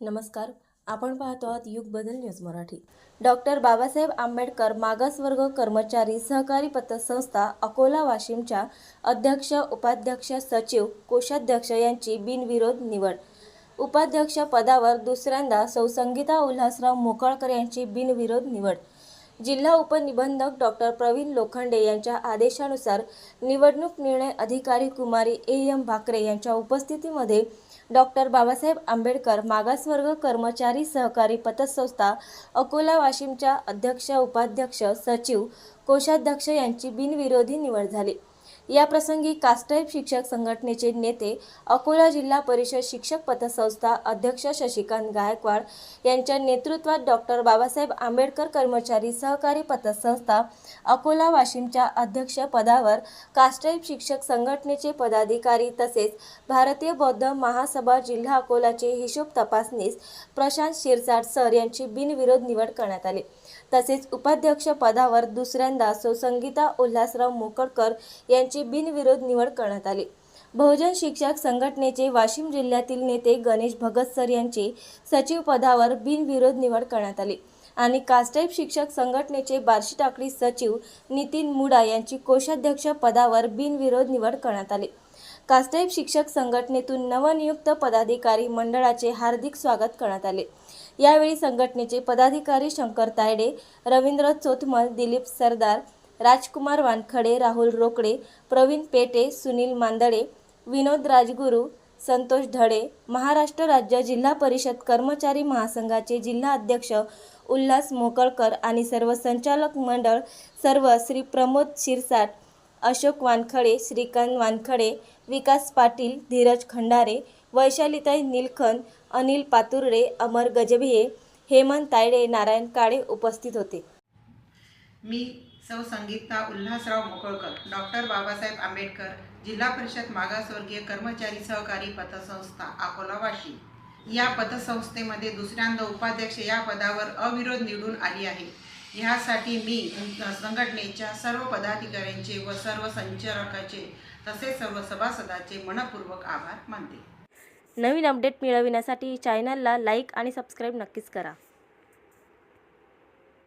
नमस्कार. आपण पाहतो आहात युग बदल न्यूज मराठी. डॉक्टर बाबासाहेब आंबेडकर मागासवर्ग कर्मचारी सहकारी पतसंस्था अकोला वाशिमच्या अध्यक्ष उपाध्यक्ष सचिव कोषाध्यक्ष यांची बिनविरोध निवड. उपाध्यक्ष पदावर दुसऱ्यांदा सौ संगीता उल्हासराव मोकाळकर यांची बिनविरोध निवड. जिल्हा उपनिबंधक डॉक्टर प्रवीण लोखंडे यांच्या आदेशानुसार निवडणूक निर्णय अधिकारी कुमारी ए एम भाकरे यांच्या उपस्थितीमध्ये डॉक्टर बाबासाहेब आंबेडकर मागासवर्ग कर्मचारी सहकारी पतसंस्था अकोला वाशिमच्या अध्यक्ष उपाध्यक्ष सचिव कोषाध्यक्ष यांची बिनविरोधी निवड झाली. याप्रसंगी कास्टाईप शिक्षक संघटनेचे नेते अकोला जिल्हा परिषद शिक्षक पतसंस्था अध्यक्ष शशिकांत गायकवाड यांच्या नेतृत्वात डॉक्टर बाबासाहेब आंबेडकर कर्मचारी सहकारी पतसंस्था अकोला वाशिमच्या अध्यक्ष पदावर कास्टाईप शिक्षक संघटनेचे पदाधिकारी तसेच भारतीय बौद्ध महासभा जिल्हा अकोलाचे हिशोब तपासनीस प्रशांत शिरसाट सर यांची बिनविरोध निवड करण्यात आली. तसेच उपाध्यक्ष पदावर दुसऱ्यांदा सौ संगीता उल्हासराव मोकडकर यांची बिनविरोध निवड करण्यात आली. बहुजन शिक्षक संघटनेचे वाशिम जिल्ह्यातील नेते गणेश भगत सर यांची सचिव पदावर बिनविरोध निवड करण्यात आली आणि कास्टाईप शिक्षक संघटनेचे बार्शी टाकळी सचिव नितीन मुडा यांची कोषाध्यक्ष पदावर बिनविरोध निवड करण्यात आली. कास्टाईप शिक्षक संघटनेतून नवनियुक्त पदाधिकारी मंडळाचे हार्दिक स्वागत करण्यात आले. यावेळी संघटनेचे पदाधिकारी शंकर तायडे रवींद्र चोथमल दिलीप सरदार राजकुमार वानखडे राहुल रोकडे प्रवीण पेटे सुनील मांदळे विनोद राजगुरू संतोष धडे महाराष्ट्र राज्य जिल्हा परिषद कर्मचारी महासंघाचे जिल्हा अध्यक्ष उल्हास मोकळकर आणि सर्व संचालक मंडळ सर्व श्री प्रमोद शिरसाट अशोक वानखडे श्रीकांत वानखडे विकास पाटील धीरज खंडारे वैशालीताई निलखन अनिल पातुर्डे अमर गजभिये हेमंत तायडे नारायण काळे उपस्थित होते. मी सौ संगीता उल्हासराव मोकळकर डॉक्टर बाबासाहेब आंबेडकर जिल्हा परिषद मागासवर्गीय कर्मचारी सहकारी पतसंस्था अकोला वाशिम या पतसंस्थेमध्ये दुसऱ्यांदा उपाध्यक्ष या पदावर अविरोध निवडून आली आहे. ह्यासाठी मी संघटनेच्या सर्व पदाधिकाऱ्यांचे व सर्व संचालकाचे तसेच सर्व सभासदाचे मनपूर्वक आभार मानते. नवीन अपडेट मिळविण्यासाठी चॅनलला लाईक आणि सबस्क्राईब नक्कीच करा.